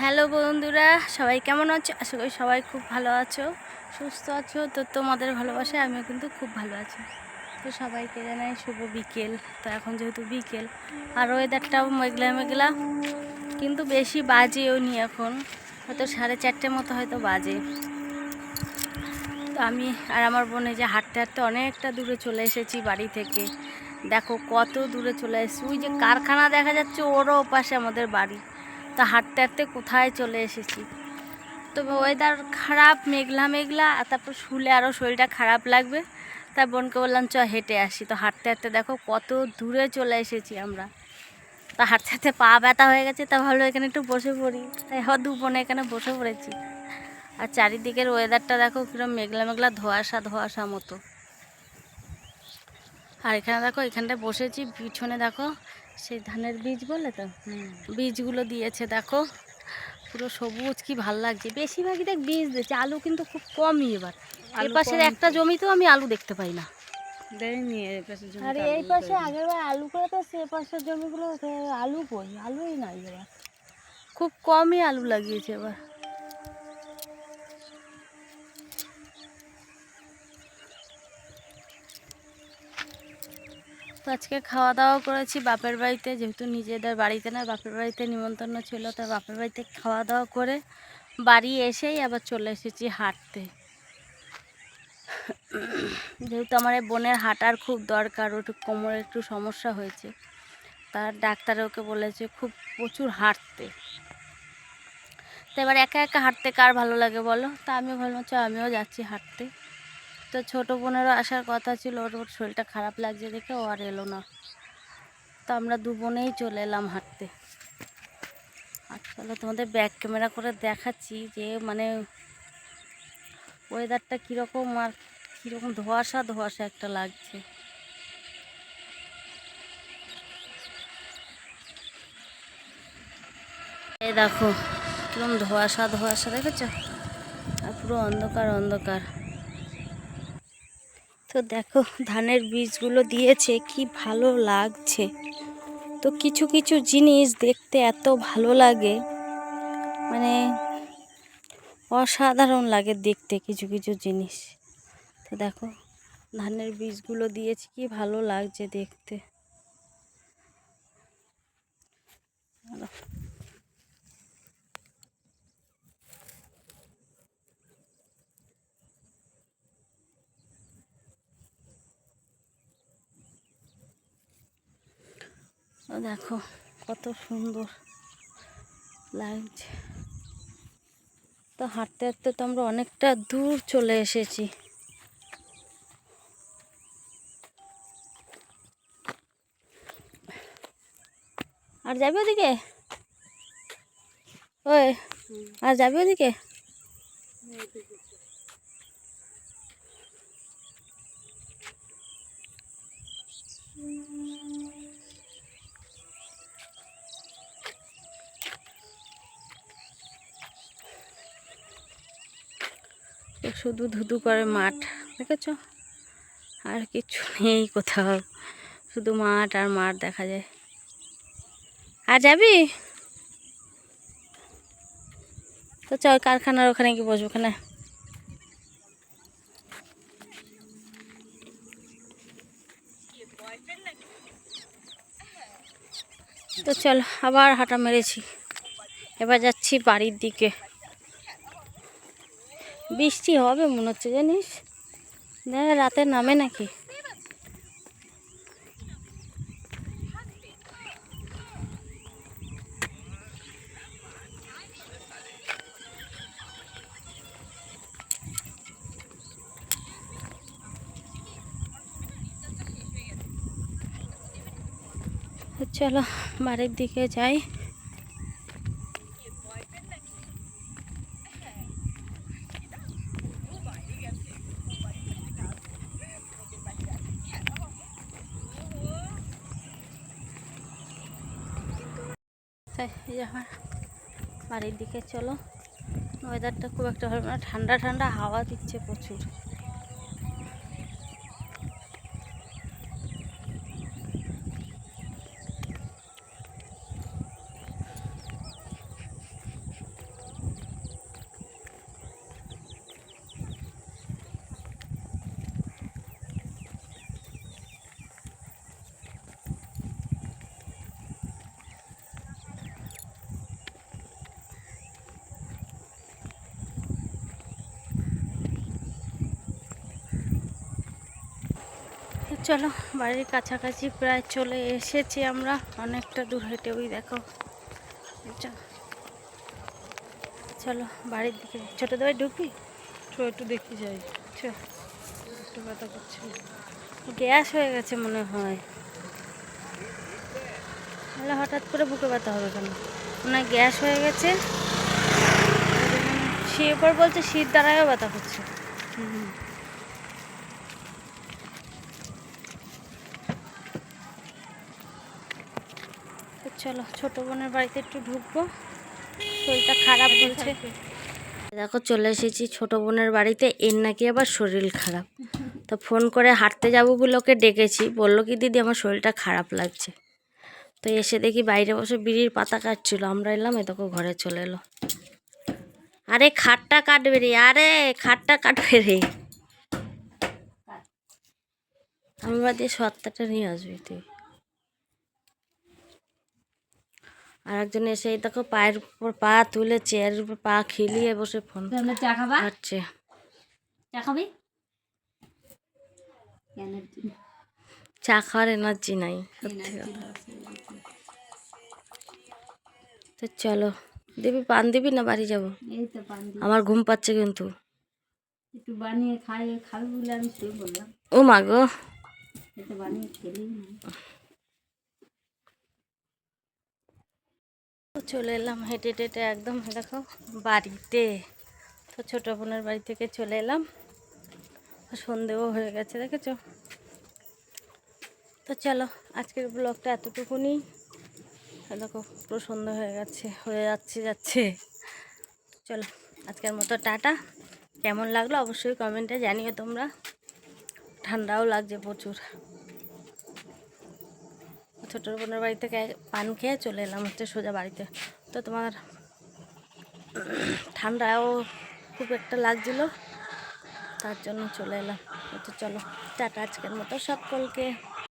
Hello বন্ধুরা, সবাই কেমন আছো? আশা করি সবাই খুব ভালো আছো, সুস্থ আছো। তো তোমাদের ভালোবাসায় আমিও কিন্তু খুব ভালো আছি। তো সবাইকে জানাই শুভ বিকেল। তো এখন যেহেতু বিকেল, আর ওয়েদারটাও মেঘলা মেঘলা, কিন্তু বেশি বাজেও নি এখন। হয়তো সাড়ে চারটে মতো হয়তো বাজে। তো আমি আর আমার বোনে যে হাঁটতে হাঁটতে অনেকটা দূরে চলে এসেছি বাড়ি থেকে। দেখো কত দূরে চলে এসেছি। ওই যে কারখানা দেখা যাচ্ছে ওরও ওপাশে আমাদের বাড়ি। তা হাঁটতে হাঁটতে কোথায় চলে এসেছি। তো ওয়েদার খারাপ, মেঘলা মেঘলা, আর তারপর শুলে আরও শরীরটা খারাপ লাগবে। তাই বোনকে বললাম চ হেঁটে আসি। তো হাঁটতে হাঁটতে দেখো কত দূরে চলে এসেছি আমরা। তা হাঁটতে হাঁটতে পা ব্যথা হয়ে গেছে, তা ভালো এখানে একটু বসে পড়ি। তাই হ, দু বোনে এখানে বসে পড়েছি। আর চারিদিকের ওয়েদারটা দেখো কিরম মেঘলা মেঘলা, ধোয়াশা ধোয়াশা মতো। আর এখানে দেখো, এখানটায় বসেছি, পিছনে দেখো সেই ধানের বীজ বলে তো? বীজগুলো দিয়েছে দেখো। পুরো সবুজ কি ভালো লাগছে। বেশিরভাগই দেখ বীজ দিয়েছে আলু কিন্তু খুব কমই এবার। এ পাশের একটা জমিতেও আমি আলু দেখতে পাই না। আর এই পাশে করেনি। আগের আলু করে তো সে পাশের জমিগুলো আলু কই? আলুই নাই এবার। খুব কমই আলু লাগিয়েছে এবার। তো আজকে খাওয়া দাওয়া করেছি। বাপের বাড়িতে যেহেতু নিজেদের বাড়িতে না, বাপের বাড়িতে নিমন্ত্রণ ছিল, তাই বাপের বাড়িতে খাওয়া দাওয়া করে বাড়ি এসেই আবার চলে এসেছি হাঁটতে। যেহেতু আমার এই বোনের হাঁটার খুব দরকার একটু কোমরে একটু সমস্যা হয়েছে, তার ডাক্তার ওকে বলেছে খুব প্রচুর হাঁটতে। তো এবার একা একা হাঁটতে কার ভালো লাগে বলো? তা আমিও ভাবলাম চ আমিও যাচ্ছি হাঁটতে। তো ছোটো বোনেরও আসার কথা ছিল, ওর ওর শরীরটা খারাপ লাগছে দেখে ও আর এলো না। তো আমরা দু বোনেই চলে এলাম হাঁটতে। আর তোমাদের ব্যাক ক্যামেরা করে দেখাচ্ছি যে মানে ওয়েদারটা কীরকম আর কীরকম ধোয়াশা ধোয়াশা একটা লাগছে। এই দেখো, কীরকম ধোয়াশা ধোয়াশা, দেখেছ? আর পুরো অন্ধকার অন্ধকার। তো দেখো, ধানের বীজগুলো দিয়েছে, কি ভালো লাগছে। তো কিছু কিছু জিনিস দেখতে এত ভালো লাগে। মানে অসাধারণ লাগে দেখতে কিছু কিছু জিনিস। তো দেখো, ধানের বীজগুলো দিয়েছে, কি ভালো লাগছে দেখতে। দেখো, কত সুন্দর লাগছে। তো হাঁটতে হাঁটতে তো আমরা অনেকটা দূর চলে এসেছি। আর যাবি ওদিকে? ওই, আর যাবি ওদিকে। শুধু ধুধু করে মাঠ, দেখেছ? আর কিছু নেই কোথাও, শুধু মাঠ আর মাঠ দেখা যায়। আর যাবি? তো চল কারখানার ওখানে কি বসবো, ওখানে। তো চল, আবার হাঁটা মেরেছি। এবার যাচ্ছি বাড়ির দিকে। বৃষ্টি হবে মনে হচ্ছে জানিস? দেখ রাতে নামে নাকি? চলো বাড়ির দিকে যাই। এই বাড়ির দিকে চলো। ওয়েদারটা খুব একটা ভালো না ঠান্ডা ঠান্ডা হাওয়া দিচ্ছে প্রচুর। চলো বাড়ির কাছাকাছি প্রায় চলে এসেছি আমরা। অনেকটা দূর হেঁটে ওই দেখো। চলো বাড়ির দিকে। ছোটো দেবাই ঢুকি তো একটু দেখতে যাই। একটু ব্যথা করছে। গ্যাস হয়ে গেছে মনে হয়। তাহলে হঠাৎ করে বুকে ব্যথা হবে কেন? মনে হয় গ্যাস হয়ে গেছে। সে এরপর বলছে শীত দ্বারাও ব্যথা করছে। হুম। চলো ছোটো বোনের বাড়িতে একটু ঢুকবো। শরীরটা খারাপ বলছে। দেখো চলে এসেছি ছোট বোনের বাড়িতে। এর নাকি আবার শরীর খারাপ। তো ফোন করে হাঁটতে যাব বলে ডেকেছি। বলল কি দিদি আমার শরীরটা খারাপ লাগছে। তো এসে দেখি বাইরে বসে বিড়ির পাতা কাটছিল। আমরা এলাম এ ঘরে চলে এলো। আরে খাটটা কাটবে রে আরে খাটটা কাটবে রে। আমি বাদ দিয়ে সত্তাটা নিয়ে আসবি তুই। আর একজন এসে দেখো পায়ের উপর পা তুলে চেয়ারের উপর পা খিলিয়ে বসে ফোন চা খাবা? হচ্ছে চা খাবি? চা খাওয়ার এনার্জি নাই সত্যি তো চলো দিবি পান দিবি না বাড়ি যাব? আমার ঘুম পাচ্ছে কিন্তু। একটু বানিয়ে খাই খাবি বলে আমি শুয়ে বললাম ও মা গো। বানিয়ে খেলেই না তো চলে এলাম হেঁটে টেটে একদম দেখো বাড়িতে। তো ছোটো বোনের বাড়ি থেকে চলে এলাম। সন্ধেও হয়ে গেছে, দেখেছ? তো চলো, আজকের ব্লগটা এতটুকুনি। দেখো, পুরো হয়ে গেছে, হয়ে যাচ্ছে যাচ্ছে। চলো, আজকের মতো টাটা। কেমন লাগল অবশ্যই কমেন্টে জানিও তোমরা। ঠান্ডাও লাগছে প্রচুর। ছোটো বোনের বাড়ি থেকে পান খেয়ে চলে এলাম হচ্ছে সোজা বাড়িতে। তো তোমার ঠান্ডাও খুব একটা লাগছিল, তার জন্য চলে এলাম। তো চলো, টাটা আজকের মতো। সকলকে